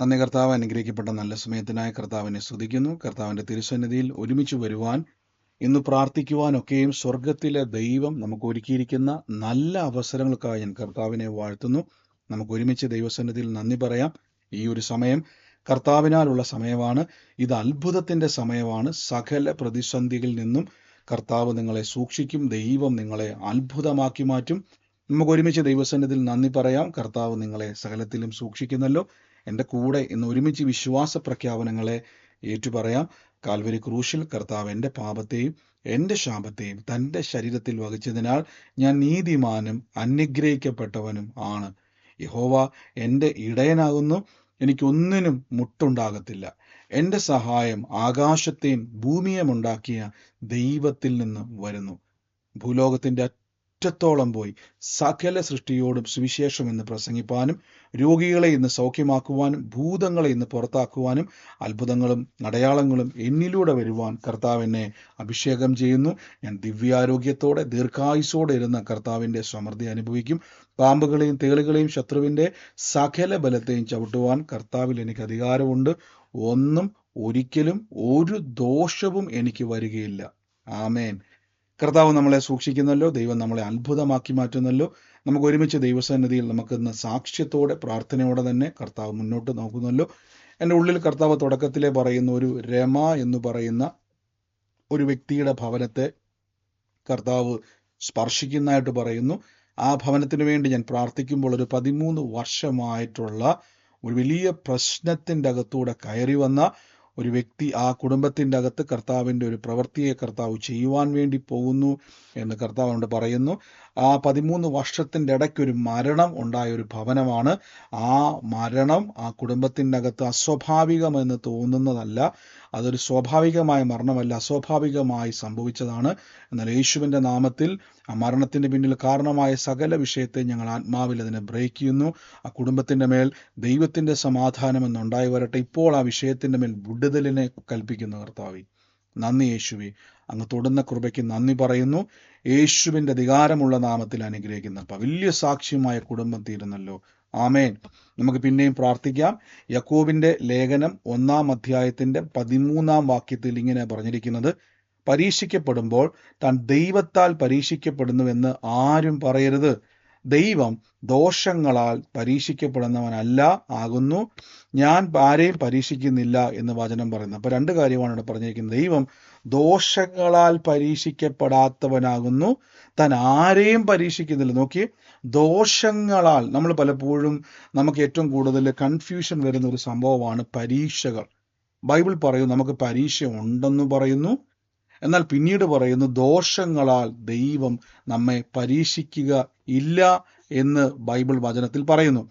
നന്ദി കർത്താവ് അനുഗ്രഹിക്കപ്പെട്ട നല്ല സമയത്തിനായി കർത്താവിനെ സ്തുതിക്കുന്നു. കർത്താവിന്റെ തിരുസന്നിധിയിൽ ഒരുമിച്ച് വരുവാൻ ഇന്ന് പ്രാർത്ഥിക്കുവാനൊക്കെയും സ്വർഗത്തിലെ ദൈവം നമുക്ക് ഒരുക്കിയിരിക്കുന്ന നല്ല അവസരങ്ങൾക്കായി ഞാൻ കർത്താവിനെ വാഴ്ത്തുന്നു. നമുക്ക് ഒരുമിച്ച് ദൈവസന്നിധിയിൽ നന്ദി പറയാം. ഈ ഒരു സമയം കർത്താവിനാലുള്ള സമയമാണ്. ഇത് അത്ഭുതത്തിന്റെ സമയമാണ്. സകല പ്രതിസന്ധികളിൽ നിന്നും കർത്താവ് നിങ്ങളെ സൂക്ഷിക്കും. ദൈവം നിങ്ങളെ അത്ഭുതമാക്കി മാറ്റും. നമുക്ക് ഒരുമിച്ച് ദൈവസന്നിധിയിൽ നന്ദി പറയാം. കർത്താവ് നിങ്ങളെ സകലത്തിലും സൂക്ഷിക്കുന്നല്ലോ. എന്റെ കൂടെ ഇന്ന് ഒരുമിച്ച് വിശ്വാസ പ്രഖ്യാപനങ്ങളെ ഏറ്റുപറയാം. കാൽവരി ക്രൂശിൽ കർത്താവ് എന്റെ പാപത്തെയും എന്റെ ശാപത്തെയും തന്റെ ശരീരത്തിൽ വഹിച്ചതിനാൽ ഞാൻ നീതിമാനും അനുഗ്രഹിക്കപ്പെട്ടവനും ആണ്. യഹോവ എന്റെ ഇടയനാകുന്നു. എനിക്കൊന്നിനും മുട്ടുണ്ടാകത്തില്ല. എന്റെ സഹായം ആകാശത്തെയും ഭൂമിയും ഉണ്ടാക്കിയ ദൈവത്തിൽ നിന്ന് വരുന്നു. ഭൂലോകത്തിന്റെ അറ്റത്തോളം പോയി. സകല സൃഷ്ടിയോടും സുവിശേഷം എന്ന് പ്രസംഗിപ്പാനും രോഗികളെ ഇന്ന് സൗഖ്യമാക്കുവാനും ഭൂതങ്ങളെ ഇന്ന് പുറത്താക്കുവാനും അത്ഭുതങ്ങളും അടയാളങ്ങളും എന്നിലൂടെ വരുവാൻ കർത്താവ് എന്നെ അഭിഷേകം ചെയ്യുന്നു. ഞാൻ ദിവ്യാരോഗ്യത്തോടെ ദീർഘായുസോടെ ഇരുന്ന കർത്താവിന്റെ സമൃദ്ധി അനുഭവിക്കും. പാമ്പുകളെയും തേളുകളെയും ശത്രുവിന്റെ സകല ബലത്തെയും ചവിട്ടുവാൻ കർത്താവിൽ എനിക്ക് അധികാരമുണ്ട്. ഒന്നും ഒരിക്കലും ഒരു ദോഷവും എനിക്ക് വരികയില്ല. ആമേൻ. കർത്താവ് നമ്മളെ സൂക്ഷിക്കുന്നല്ലോ ദൈവം നമ്മളെ അത്ഭുതമാക്കി മാറ്റുന്നല്ലോ. നമുക്ക് ഒരുമിച്ച് ദൈവസന്നിധിയിൽ നമുക്കിന്ന് സാക്ഷ്യത്തോടെ പ്രാർത്ഥനയോടെ തന്നെ കർത്താവ് മുന്നോട്ട് നോക്കുന്നല്ലോ. എന്റെ ഉള്ളിൽ കർത്താവ് തുടക്കത്തിലെ പറയുന്ന ഒരു രമ എന്ന് പറയുന്ന ഒരു വ്യക്തിയുടെ ഭവനത്തെ കർത്താവ് സ്പർശിക്കുന്നതായിട്ട് പറയുന്നു. ആ ഭവനത്തിന് വേണ്ടി ഞാൻ പ്രാർത്ഥിക്കുമ്പോൾ ഒരു പതിമൂന്ന് വർഷമായിട്ടുള്ള ഒരു വലിയ പ്രശ്നത്തിന്റെ അകത്തൂടെ കയറി വന്ന ഒരു വ്യക്തി ആ കുടുംബത്തിന്റെ അകത്ത് കർത്താവിന്റെ ഒരു പ്രവൃത്തിയെ കർത്താവ് ചെയ്യുവാൻ വേണ്ടി പോകുന്നു എന്ന് കർത്താവ് അവിടെ പറയുന്നു. ആ പതിമൂന്ന് വർഷത്തിന്റെ ഇടയ്ക്ക് ഒരു മരണം ഉണ്ടായ ഒരു ഭവനമാണ്. ആ മരണം ആ കുടുംബത്തിന്റെ അകത്ത് അസ്വാഭാവികമെന്ന് തോന്നുന്നതല്ല. അതൊരു സ്വാഭാവികമായ മരണമല്ല അസ്വാഭാവികമായി സംഭവിച്ചതാണ്. എന്നാൽ യേശുവിന്റെ നാമത്തിൽ ആ മരണത്തിന്റെ പിന്നിൽ കാരണമായ സകല വിഷയത്തെ ഞങ്ങൾ ആത്മാവിൽ അതിനെ ബ്രേക്ക് ചെയ്യുന്നു. ആ കുടുംബത്തിന്റെ മേൽ ദൈവത്തിന്റെ സമാധാനം എന്നുണ്ടായി വരട്ടെ. ഇപ്പോൾ ആ വിഷയത്തിന്റെ മേൽ വിടുതലിനെ കൽപ്പിക്കുന്നു കർത്താവി നന്ദി യേശുവെ. അങ്ങ് തൊടുന്ന കൃപയ്ക്ക് നന്ദി പറയുന്നു. യേശുവിന്റെ അധികാരമുള്ള നാമത്തിൽ അനുഗ്രഹിക്കുന്ന വലിയ സാക്ഷ്യമായ കുടുംബം തീരുന്നല്ലോ. ആമേൻ. നമുക്ക് പിന്നെയും പ്രാർത്ഥിക്കാം. യക്കോബിന്റെ ലേഖനം ഒന്നാം അധ്യായത്തിന്റെ പതിമൂന്നാം വാക്യത്തിൽ ഇങ്ങനെ പറഞ്ഞിരിക്കുന്നത് പരീക്ഷിക്കപ്പെടുമ്പോൾ താൻ ദൈവത്താൽ പരീക്ഷിക്കപ്പെടുന്നുവെന്ന് ആരും പറയരുത്. ദൈവം ദോഷങ്ങളാൽ പരീക്ഷിക്കപ്പെടുന്നവനല്ല ആകുന്നു. ഞാൻ ആരെയും പരീക്ഷിക്കുന്നില്ല എന്ന് വചനം പറയുന്നു. അപ്പൊ രണ്ട് കാര്യമാണ് ഇവിടെ പറഞ്ഞിരിക്കുന്നത്. ദൈവം ദോഷങ്ങളാൽ പരീക്ഷിക്കപ്പെടാത്തവനാകുന്നു. താൻ ആരെയും പരീക്ഷിക്കുന്നില്ല. നോക്കി ദോഷങ്ങളാൽ നമ്മൾ പലപ്പോഴും നമുക്ക് ഏറ്റവും കൂടുതൽ കൺഫ്യൂഷൻ വരുന്ന ഒരു സംഭവമാണ് പരീക്ഷകൾ. ബൈബിൾ പറയുന്നു നമുക്ക് പരീക്ഷ ഉണ്ടെന്ന് പറയുന്നു. എന്നാൽ പിന്നീട് പറയുന്നു ദോഷങ്ങളാൽ ദൈവം നമ്മെ പരീക്ഷിക്കുക ഇല്ല എന്ന് ബൈബിൾ വചനത്തിൽ പറയുന്നു.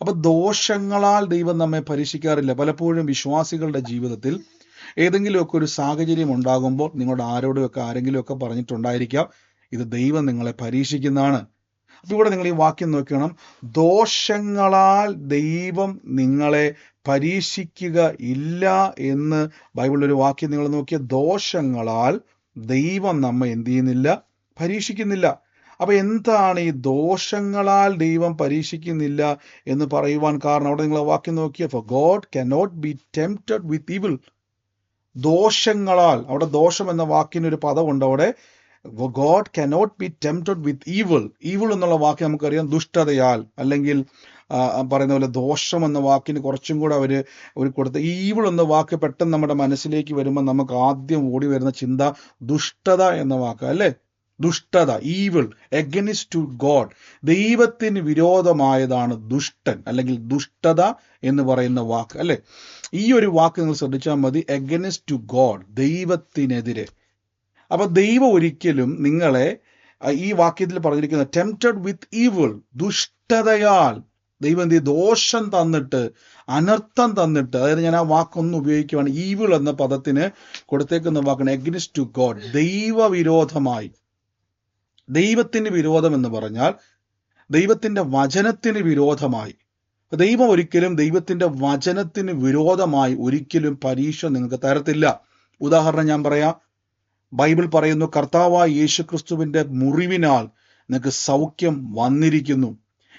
അപ്പൊ ദോഷങ്ങളാൽ ദൈവം നമ്മെ പരീക്ഷിക്കാറില്ല. പലപ്പോഴും വിശ്വാസികളുടെ ജീവിതത്തിൽ ഏതെങ്കിലുമൊക്കെ ഒരു സാഹചര്യം ഉണ്ടാകുമ്പോൾ നിങ്ങളുടെ ആരോടുമൊക്കെ ആരെങ്കിലുമൊക്കെ പറഞ്ഞിട്ടുണ്ടായിരിക്കാം. ഇത് ദൈവം നിങ്ങളെ പരീക്ഷിക്കുന്നതാണ്. അപ്പൊ ഇവിടെ നിങ്ങൾ ഈ വാക്യം നോക്കണം. ദോഷങ്ങളാൽ ദൈവം നിങ്ങളെ പരീക്ഷിക്കുക ഇല്ല എന്ന് ബൈബിളിലൊരു വാക്യം നിങ്ങൾ നോക്കിയ ദോഷങ്ങളാൽ ദൈവം നമ്മെ എന്ത് ചെയ്യുന്നില്ല പരീക്ഷിക്കുന്നില്ല. അപ്പൊ എന്താണ് ഈ ദോഷങ്ങളാൽ ദൈവം പരീക്ഷിക്കുന്നില്ല എന്ന് പറയുവാൻ കാരണം? അവിടെ നിങ്ങൾ വാക്യം നോക്കിയ for God cannot be tempted with evil ദോഷങ്ങളാൽ അവിടെ ദോഷം എന്ന വാക്കിന് ഒരു പദമുണ്ട് അവിടെ. God cannot be tempted with evil evil എന്നുള്ള വാക്ക് നമുക്കറിയാം ദുഷ്ടതയാൽ അല്ലെങ്കിൽ പറയുന്ന പോലെ ദോഷം എന്ന വാക്കിന് കുറച്ചും കൂടെ അവർ ഒരു കൊടുത്ത. ഈവിൾ എന്ന വാക്ക് പെട്ടെന്ന് നമ്മുടെ മനസ്സിലേക്ക് വരുമ്പോൾ നമുക്ക് ആദ്യം ഓടി വരുന്ന ചിന്ത ദുഷ്ടത എന്ന വാക്ക് അല്ലേ? ദുഷ്ടത ഈവിൾ എഗനിസ്റ്റ് ടു ഗോഡ് ദൈവത്തിന് വിരോധമായതാണ് ദുഷ്ടൻ അല്ലെങ്കിൽ ദുഷ്ടത എന്ന് പറയുന്ന വാക്ക് അല്ലെ? ഈ ഒരു വാക്ക് നിങ്ങൾ ശ്രദ്ധിച്ചാൽ മതി എഗനിസ്റ്റ് ടു ഗോഡ് ദൈവത്തിനെതിരെ. അപ്പൊ ദൈവം ഒരിക്കലും നിങ്ങളെ ഈ വാക്യത്തിൽ പറഞ്ഞിരിക്കുന്ന ടെംപ്റ്റഡ് വിത്ത് ഈവിൾ ദുഷ്ടതയാൽ ദൈവം എന്ത് ദോഷം തന്നിട്ട് അനർത്ഥം തന്നിട്ട് അതായത് ഞാൻ ആ വാക്കൊന്ന് ഉപയോഗിക്കുവാണ് ഈവിൾ എന്ന പദത്തിന് കൊടുത്തേക്കുന്ന വാക്കാണ് എഗ്നിസ്റ്റ് ടു ഗോഡ് ദൈവവിരോധമായി. ദൈവത്തിന് വിരോധം എന്ന് പറഞ്ഞാൽ ദൈവത്തിന്റെ വചനത്തിന് വിരോധമായി. ദൈവം ഒരിക്കലും ദൈവത്തിന്റെ വചനത്തിന് വിരോധമായി ഒരിക്കലും പരീക്ഷ നിങ്ങൾക്ക് തരത്തില്ല. ഉദാഹരണം ഞാൻ പറയാം. ബൈബിൾ പറയുന്നു കർത്താവായ യേശുക്രിസ്തുവിന്റെ മുറിവിനാൽ നിങ്ങൾക്ക് സൗഖ്യം വന്നിരിക്കുന്നു.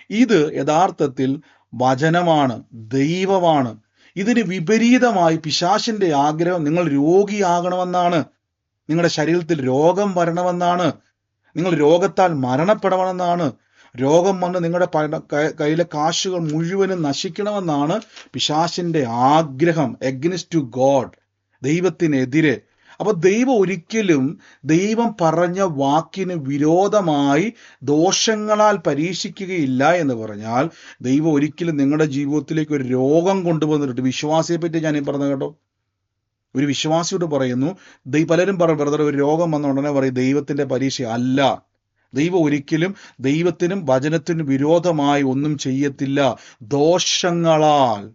ഇത് യഥാർത്ഥത്തിൽ വചനമാണ് ദൈവമാണ്. ഇതിന് വിപരീതമായി പിശാശിന്റെ ആഗ്രഹം നിങ്ങൾ രോഗിയാകണമെന്നാണ്. നിങ്ങളുടെ ശരീരത്തിൽ രോഗം വരണമെന്നാണ്. നിങ്ങൾ രോഗത്താൽ മരണപ്പെടണമെന്നാണ്. രോഗം വന്ന് നിങ്ങളുടെ കയ്യിലെ കാശുകൾ മുഴുവനും നശിക്കണമെന്നാണ് പിശാശിന്റെ ആഗ്രഹം. എഗ്നിസ് ടു ഗോഡ് ദൈവത്തിനെതിരെ. അപ്പൊ ദൈവം ഒരിക്കലും ദൈവം പറഞ്ഞ വാക്കിന് വിരോധമായി ദോഷങ്ങളാൽ പരീക്ഷിക്കുകയില്ല എന്ന് പറഞ്ഞാൽ ദൈവം ഒരിക്കലും നിങ്ങളുടെ ജീവിതത്തിലേക്ക് ഒരു രോഗം കൊണ്ടുവന്നിട്ടുണ്ട് വിശ്വാസിയെ പറ്റി ഞാൻ പറഞ്ഞ കേട്ടോ. ഒരു വിശ്വാസിയോട് പറയുന്നു ദൈ പലരും പറയും ബ്രദർ ഒരു രോഗം വന്ന ഉടനെ പറയും ദൈവത്തിന്റെ പരീക്ഷ അല്ല. ദൈവം ഒരിക്കലും ദൈവത്തിനും വചനത്തിനും വിരോധമായി ഒന്നും ചെയ്യത്തില്ല. ദോഷങ്ങളാൽ.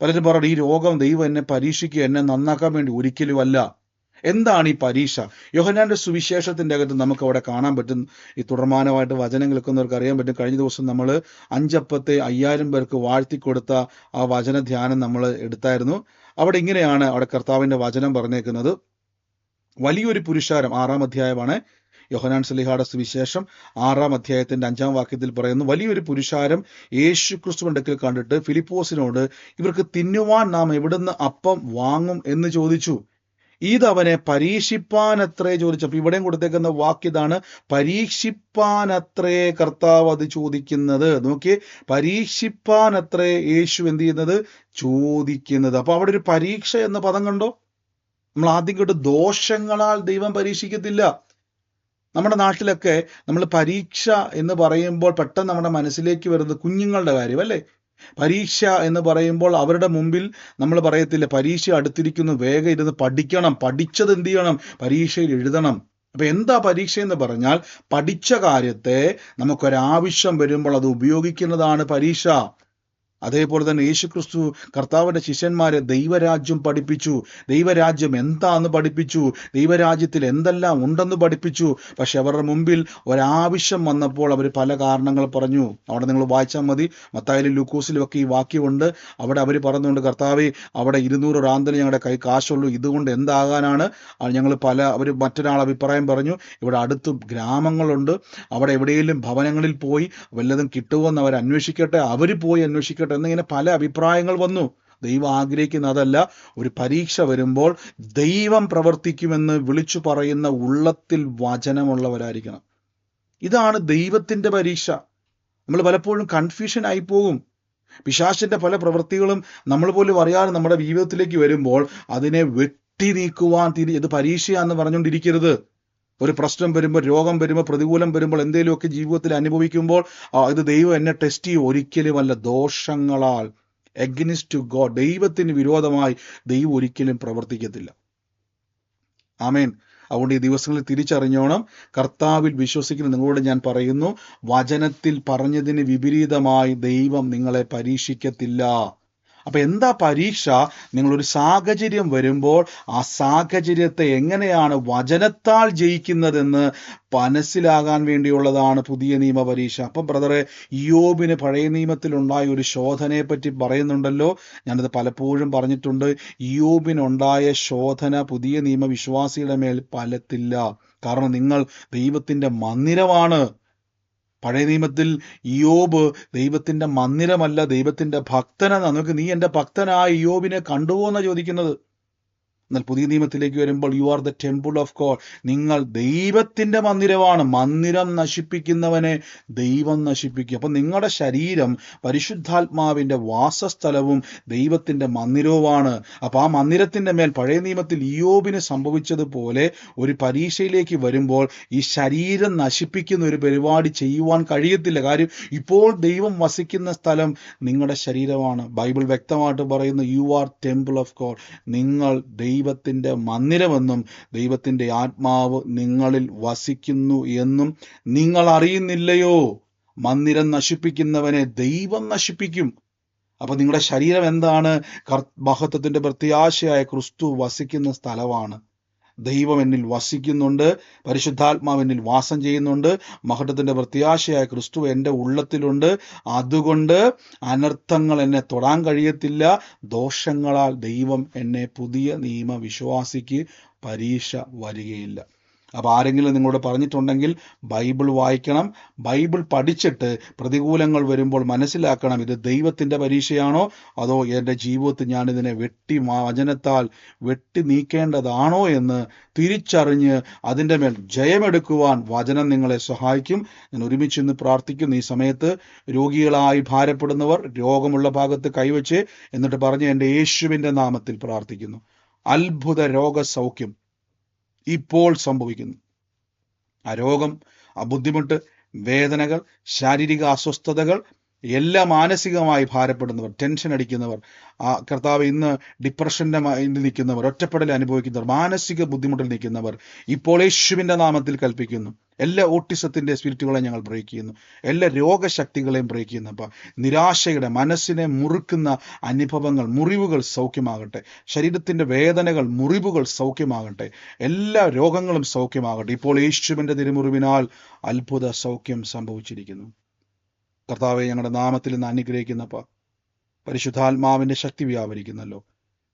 പലരും പറഞ്ഞു ഈ രോഗം ദൈവം എന്നെ പരീക്ഷിക്കുക എന്നെ നന്നാക്കാൻ വേണ്ടി ഒരിക്കലും അല്ല എന്താണ് ഈ പരീക്ഷ? യോഹനാന്റെ സുവിശേഷത്തിന്റെ അകത്ത് നമുക്ക് അവിടെ കാണാൻ പറ്റും. ഈ തുടർമാനമായിട്ട് വചനം കേൾക്കുന്നവർക്ക് അറിയാൻ പറ്റും. കഴിഞ്ഞ ദിവസം നമ്മൾ അഞ്ചപ്പത്തെ അയ്യായിരം പേർക്ക് വാഴ്ത്തിക്കൊടുത്ത ആ വചന ധ്യാനം നമ്മൾ എടുത്തായിരുന്നു. അവിടെ ഇങ്ങനെയാണ് അവിടെ കർത്താവിന്റെ വചനം പറഞ്ഞേക്കുന്നത്. വലിയൊരു പുരുഷാരം ആറാം അധ്യായമാണ് യോഹനാൻ സലിഹായുടെ സുവിശേഷം ആറാം അധ്യായത്തിന്റെ അഞ്ചാം വാക്യത്തിൽ പറയുന്നു വലിയൊരു പുരുഷാരം യേശു ക്രിസ്തുവിന്റെ കണ്ടിട്ട് ഫിലിപ്പോസിനോട് ഇവർക്ക് തിന്നുവാൻ നാം എവിടുന്ന് അപ്പം വാങ്ങും? എന്ന് ചോദിച്ചു. ഇതവനെ പരീക്ഷിപ്പാനത്രേ ചോദിച്ചപ്പോൾ ഇവിടെയും കൊടുത്തേക്കുന്ന വാക്യതാണ് പരീക്ഷിപ്പാനത്രേ കർത്താവ് അത് ചോദിക്കുന്നത്. നോക്കിയേ പരീക്ഷിപ്പാനത്രേ യേശു എന്ത് ചെയ്യുന്നത്? ചോദിക്കുന്നത്. അപ്പൊ അവിടെ ഒരു പരീക്ഷ എന്ന പദം കണ്ടോ? നമ്മൾ ആദ്യം കേട്ട് ദോഷങ്ങളാൽ ദൈവം പരീക്ഷിക്കത്തില്ല. നമ്മുടെ നാട്ടിലൊക്കെ നമ്മൾ പരീക്ഷ എന്ന് പറയുമ്പോൾ പെട്ടെന്ന് നമ്മുടെ മനസ്സിലേക്ക് വരുന്നത് കുഞ്ഞുങ്ങളുടെ കാര്യം അല്ലേ? പരീക്ഷ എന്ന് പറയുമ്പോൾ അവരുടെ മുമ്പിൽ നമ്മൾ പറയത്തില്ല പരീക്ഷ അടുത്തിരിക്കുന്നു വേഗം ഇരുന്ന് പഠിക്കണം പഠിച്ചത് എന്ത് ചെയ്യണം? പരീക്ഷയിൽ എഴുതണം. അപ്പൊ എന്താ പരീക്ഷ എന്ന് പറഞ്ഞാൽ പഠിച്ച കാര്യത്തെ നമുക്കൊരാവശ്യം വരുമ്പോൾ അത് ഉപയോഗിക്കുന്നതാണ് പരീക്ഷ. അതേപോലെ തന്നെ യേശുക്രിസ്തു കർത്താവിന്റെ ശിഷ്യന്മാരെ ദൈവരാജ്യം പഠിപ്പിച്ചു. ദൈവരാജ്യം എന്താന്ന് പഠിപ്പിച്ചു. ദൈവരാജ്യത്തിൽ എന്തെല്ലാം ഉണ്ടെന്ന് പഠിപ്പിച്ചു. പക്ഷെ അവരുടെ മുമ്പിൽ ഒരാവശ്യം വന്നപ്പോൾ അവർ പല കാരണങ്ങൾ പറഞ്ഞു. അവിടെ നിങ്ങൾ വായിച്ചാൽ മതി. മത്തായാലും ലൂക്കോസിലും ഒക്കെ ഈ വാക്യമുണ്ട്. അവിടെ അവർ പറഞ്ഞുകൊണ്ട് കർത്താവെ അവിടെ ഇരുന്നൂറ് റാന്തിന് ഞങ്ങളുടെ കൈ കാശുള്ളൂ. ഇതുകൊണ്ട് എന്താകാനാണ്? ഞങ്ങൾ പല അവർ മറ്റൊരാൾ അഭിപ്രായം പറഞ്ഞു. ഇവിടെ അടുത്ത് ഗ്രാമങ്ങളുണ്ട്. അവിടെ എവിടെയെങ്കിലും ഭവനങ്ങളിൽ പോയി വല്ലതും കിട്ടുമോ എന്ന് അവർ അന്വേഷിക്കട്ടെ. അവർ പോയി അന്വേഷിക്കട്ടെ. എന്നിങ്ങനെ പല അഭിപ്രായങ്ങൾ വന്നു. ദൈവം ആഗ്രഹിക്കുന്ന അതല്ല ഒരു പരീക്ഷ വരുമ്പോൾ ദൈവം പ്രവർത്തിക്കുമെന്ന് വിളിച്ചു പറയുന്ന ഉള്ളത്തിൽ വചനമുള്ളവരായിരിക്കണം. ഇതാണ് ദൈവത്തിന്റെ പരീക്ഷ. നമ്മൾ പലപ്പോഴും കൺഫ്യൂഷൻ ആയി പോകും. പിശാചിന്റെ പല പ്രവൃത്തികളും നമ്മൾ പോലും അറിയാതെ നമ്മുടെ ജീവിതത്തിലേക്ക് വരുമ്പോൾ അതിനെ വെട്ടി നീക്കുവാൻ തിരി ഇത് പരീക്ഷയാന്ന് പറഞ്ഞുകൊണ്ടിരിക്കരുത്. ഒരു പ്രശ്നം വരുമ്പോൾ രോഗം വരുമ്പോൾ പ്രതികൂലം വരുമ്പോൾ എന്തെങ്കിലുമൊക്കെ ജീവിതത്തിൽ അനുഭവിക്കുമ്പോൾ ഇത് ദൈവം എന്നെ ടെസ്റ്റ് ചെയ്യും. ഒരിക്കലുമല്ല ദോഷങ്ങളാൽ എഗ്നിസ്റ്റ് ടു ഗോഡ് ദൈവത്തിന് വിരോധമായി ദൈവം ഒരിക്കലും പ്രവർത്തിക്കത്തില്ല. ആമേൻ. അതുകൊണ്ട് ഈ ദിവസങ്ങളിൽ തിരിച്ചറിഞ്ഞോണം. കർത്താവിൽ വിശ്വസിക്കുന്ന നിങ്ങളോട് ഞാൻ പറയുന്നു വചനത്തിൽ പറഞ്ഞതിന് വിപരീതമായി ദൈവം നിങ്ങളെ പരീക്ഷിക്കത്തില്ല. അപ്പൊ എന്താ പരീക്ഷ? നിങ്ങളൊരു സാഹചര്യം വരുമ്പോൾ ആ സാഹചര്യത്തെ എങ്ങനെയാണ് വചനത്താൽ ജയിക്കുന്നതെന്ന് മനസ്സിലാകാൻ വേണ്ടിയുള്ളതാണ് പുതിയ നിയമ പരീക്ഷ. അപ്പം ബ്രദറെ യോബിന് പഴയ നിയമത്തിലുണ്ടായ ഒരു ശോധനയെ പറ്റി പറയുന്നുണ്ടല്ലോ. ഞാനത് പലപ്പോഴും പറഞ്ഞിട്ടുണ്ട്. യോബിനുണ്ടായ ശോധന പുതിയ നിയമ വിശ്വാസിയുടെ മേൽ പലത്തില്ല. കാരണം നിങ്ങൾ ദൈവത്തിന്റെ മന്ദിരമാണ്. പഴയ നിയമത്തിൽ യോബ് ദൈവത്തിന്റെ മന്ദിരമല്ല ദൈവത്തിന്റെ ഭക്തനെന്നാണ് നമുക്ക് നീ എന്റെ ഭക്തനായ യോബിനെ കണ്ടുവോ എന്നാണ് ചോദിക്കുന്നത്. എന്നാൽ പുതിയ നിയമത്തിലേക്ക് വരുമ്പോൾ you are the temple of God നിങ്ങൾ ദൈവത്തിന്റെ മന്ദിരമാണ്. മന്ദിരം നശിപ്പിക്കുന്നവനെ ദൈവം നശിപ്പിക്കും. അപ്പം നിങ്ങളുടെ ശരീരം പരിശുദ്ധാത്മാവിന്റെ വാസസ്ഥലവും ദൈവത്തിന്റെ മന്ദിരവുമാണ്. അപ്പം ആ മന്ദിരത്തിന്റെ മേൽ പഴയ നിയമത്തിൽ ഇയോബിന് സംഭവിച്ചതുപോലെ ഒരു പരീക്ഷയിലേക്ക് വരുമ്പോൾ ഈ ശരീരം നശിപ്പിക്കുന്ന ഒരു പരിപാടി ചെയ്യുവാൻ കഴിയത്തില്ല. കാര്യം ഇപ്പോൾ ദൈവം വസിക്കുന്ന സ്ഥലം നിങ്ങളുടെ ശരീരമാണ്. ബൈബിൾ വ്യക്തമായിട്ട് പറയുന്നു you are temple of God നിങ്ങൾ ദൈവത്തിന്റെ മന്ദിരമെന്നും ദൈവത്തിന്റെ ആത്മാവ് നിങ്ങളിൽ വസിക്കുന്നു എന്നും നിങ്ങൾ അറിയുന്നില്ലയോ? മന്ദിരം നശിപ്പിക്കുന്നവനെ ദൈവം നശിപ്പിക്കും. അപ്പൊ നിങ്ങളുടെ ശരീരം എന്താണ്? കർ- മഹത്വത്തിന്റെ പ്രത്യാശയായ ക്രിസ്തു വസിക്കുന്ന സ്ഥലമാണ്. ദൈവം എന്നിൽ വസിക്കുന്നുണ്ട് പരിശുദ്ധാത്മാവ് എന്നിൽ വാസം ചെയ്യുന്നുണ്ട് മഹത്വത്തിന്റെ പ്രത്യാശയായ ക്രിസ്തു എന്റെ ഉള്ളത്തിലുണ്ട്. അതുകൊണ്ട് അനർത്ഥങ്ങൾ എന്നെ തൊടാൻ കഴിയത്തില്ല. ദോഷങ്ങളാൽ ദൈവം എന്നെ പുതിയ നിയമ വിശ്വാസിക്ക് പരീക്ഷ വരികയില്ല. അപ്പോൾ ആരെങ്കിലും നിങ്ങളോട് പറഞ്ഞിട്ടുണ്ടെങ്കിൽ ബൈബിൾ വായിക്കണം. ബൈബിൾ പഠിച്ചിട്ട് പ്രതികൂലങ്ങൾ വരുമ്പോൾ മനസ്സിലാക്കണം ഇത് ദൈവത്തിന്റെ പരീക്ഷയാണോ അതോ എന്റെ ജീവിതത്തിൽ ഞാനിതിനെ വെട്ടി വചനത്താൽ വെട്ടി നീക്കേണ്ടതാണോ എന്ന് തിരിച്ചറിഞ്ഞ് അതിന്റെ മേൽ ജയമെടുക്കുവാൻ വചനം നിങ്ങളെ സഹായിക്കും. ഞാൻ ഒരുമിച്ച് ഇന്ന് പ്രാർത്ഥിക്കുന്നു. ഈ സമയത്ത് രോഗികളായി ഭാരപ്പെടുന്നവർ രോഗമുള്ള ഭാഗത്ത് കൈവച്ച് എന്നിട്ട് പറഞ്ഞ് എന്റെ യേശുവിന്റെ നാമത്തിൽ പ്രാർത്ഥിക്കുന്നു. അത്ഭുത രോഗസൗഖ്യം. ഇപ്പോൾ സംഭവിക്കുന്നു. ആ രോഗം ആ ബുദ്ധിമുട്ട് വേദനകൾ ശാരീരിക അസ്വസ്ഥതകൾ എല്ലാം മാനസികമായി ഭാരപ്പെടുന്നവർ ടെൻഷൻ അടിക്കുന്നവർ ആ കർത്താവ് ഇന്ന് ഡിപ്രഷന്റെ മൈൻഡിൽ നിൽക്കുന്നവർ ഒറ്റപ്പെടൽ അനുഭവിക്കുന്നവർ മാനസിക ബുദ്ധിമുട്ടിൽ നിൽക്കുന്നവർ ഇപ്പോൾ യേശുവിന്റെ നാമത്തിൽ കൽപ്പിക്കുന്നു. എല്ലാ ഓട്ടിസത്തിന്റെ സ്പിരിറ്റുകളെയും ഞങ്ങൾ ബ്രേക്ക് ചെയ്യുന്നു എല്ലാ രോഗശക്തികളെയും ബ്രേക്ക് ചെയ്യുന്നു അപ്പം. നിരാശയുടെ മനസ്സിനെ മുറുക്കുന്ന അനുഭവങ്ങൾ മുറിവുകൾ സൗഖ്യമാകട്ടെ. ശരീരത്തിന്റെ വേദനകൾ മുറിവുകൾ സൗഖ്യമാകട്ടെ. എല്ലാ രോഗങ്ങളും സൗഖ്യമാകട്ടെ. ഇപ്പോൾ യേശുവിന്റെ തിരുമുറിവിനാൽ അത്ഭുത സൗഖ്യം സംഭവിച്ചിരിക്കുന്നു. കർത്താവെ ഞങ്ങളുടെ നാമത്തിൽ നിന്ന് അനുഗ്രഹിക്കുന്നപ്പ പരിശുദ്ധാത്മാവിന്റെ ശക്തി വ്യാപരിക്കുന്നല്ലോ.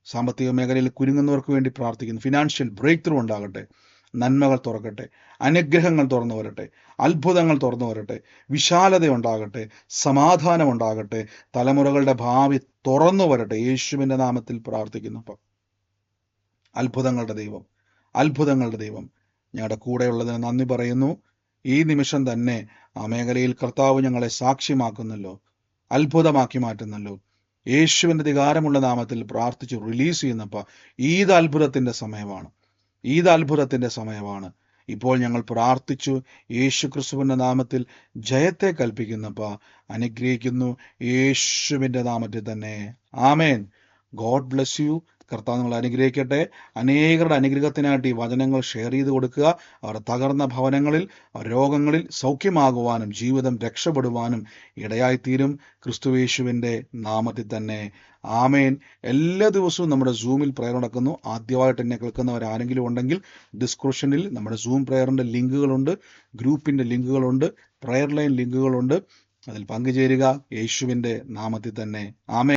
സാമ്പത്തിക മേഖലയിൽ കുരുങ്ങുന്നവർക്ക് വേണ്ടി പ്രാർത്ഥിക്കുന്നു. ഫിനാൻഷ്യൽ ബ്രേക്ക് ത്രൂ ഉണ്ടാകട്ടെ. നന്മകൾ തുറക്കട്ടെ. അനുഗ്രഹങ്ങൾ തുറന്നു വരട്ടെ. അത്ഭുതങ്ങൾ തുറന്നു വരട്ടെ. വിശാലത ഉണ്ടാകട്ടെ. സമാധാനം ഉണ്ടാകട്ടെ. തലമുറകളുടെ ഭാവി തുറന്നു വരട്ടെ. യേശുവിന്റെ നാമത്തിൽ പ്രാർത്ഥിക്കുന്നപ്പം അത്ഭുതങ്ങളുടെ ദൈവം. അത്ഭുതങ്ങളുടെ ദൈവം. ഞങ്ങളുടെ കൂടെയുള്ളതിന് നന്ദി പറയുന്നു. ഈ നിമിഷം തന്നെ ആ മേഖലയിൽ കർത്താവ് ഞങ്ങളെ സാക്ഷ്യമാക്കുന്നല്ലോ അത്ഭുതമാക്കി മാറ്റുന്നല്ലോ. യേശുവിന്റെ അധികാരമുള്ള നാമത്തിൽ പ്രാർത്ഥിച്ച് റിലീസ് ചെയ്യുന്നപ്പോൾ ഈദ് അത്ഭുതത്തിന്റെ സമയമാണ്. ഈദ് അത്ഭുതത്തിന്റെ സമയമാണ്. ഇപ്പോൾ ഞങ്ങൾ പ്രാർത്ഥിച്ചു യേശു ക്രിസ്തുവിന്റെ നാമത്തിൽ ജയത്തെ കൽപ്പിക്കുന്നപ്പോൾ അനുഗ്രഹിക്കുന്നു യേശുവിന്റെ നാമത്തിൽ തന്നെ. ആമേൻ. God bless you. കർത്താവ് നിങ്ങൾ അനുഗ്രഹിക്കട്ടെ. അനേകരുടെ അനുഗ്രഹത്തിനായിട്ട് ഈ വചനങ്ങൾ ഷെയർ ചെയ്ത് കൊടുക്കുക. അവരുടെ തകർന്ന ഭവനങ്ങളിൽ രോഗങ്ങളിൽ സൗഖ്യമാകുവാനും ജീവിതം രക്ഷപ്പെടുവാനും ഇടയായിത്തീരും. ക്രിസ്തുവേശുവിന്റെ നാമത്തിൽ തന്നെ. ആമേൻ. എല്ലാ ദിവസവും നമ്മുടെ സൂമിൽ പ്രയർ നടക്കുന്നു. ആദ്യമായിട്ട് എന്നെ കേൾക്കുന്നവർ ആരെങ്കിലും ഉണ്ടെങ്കിൽ ഡിസ്ക്രിപ്ഷനിൽ നമ്മുടെ സൂം പ്രയറിന്റെ ലിങ്കുകളുണ്ട് ഗ്രൂപ്പിന്റെ ലിങ്കുകളുണ്ട് പ്രയർ ലൈൻ ലിങ്കുകളുണ്ട്. അതിൽ പങ്കുചേരുക. യേശുവിന്റെ നാമത്തിൽ തന്നെ. ആമേൻ.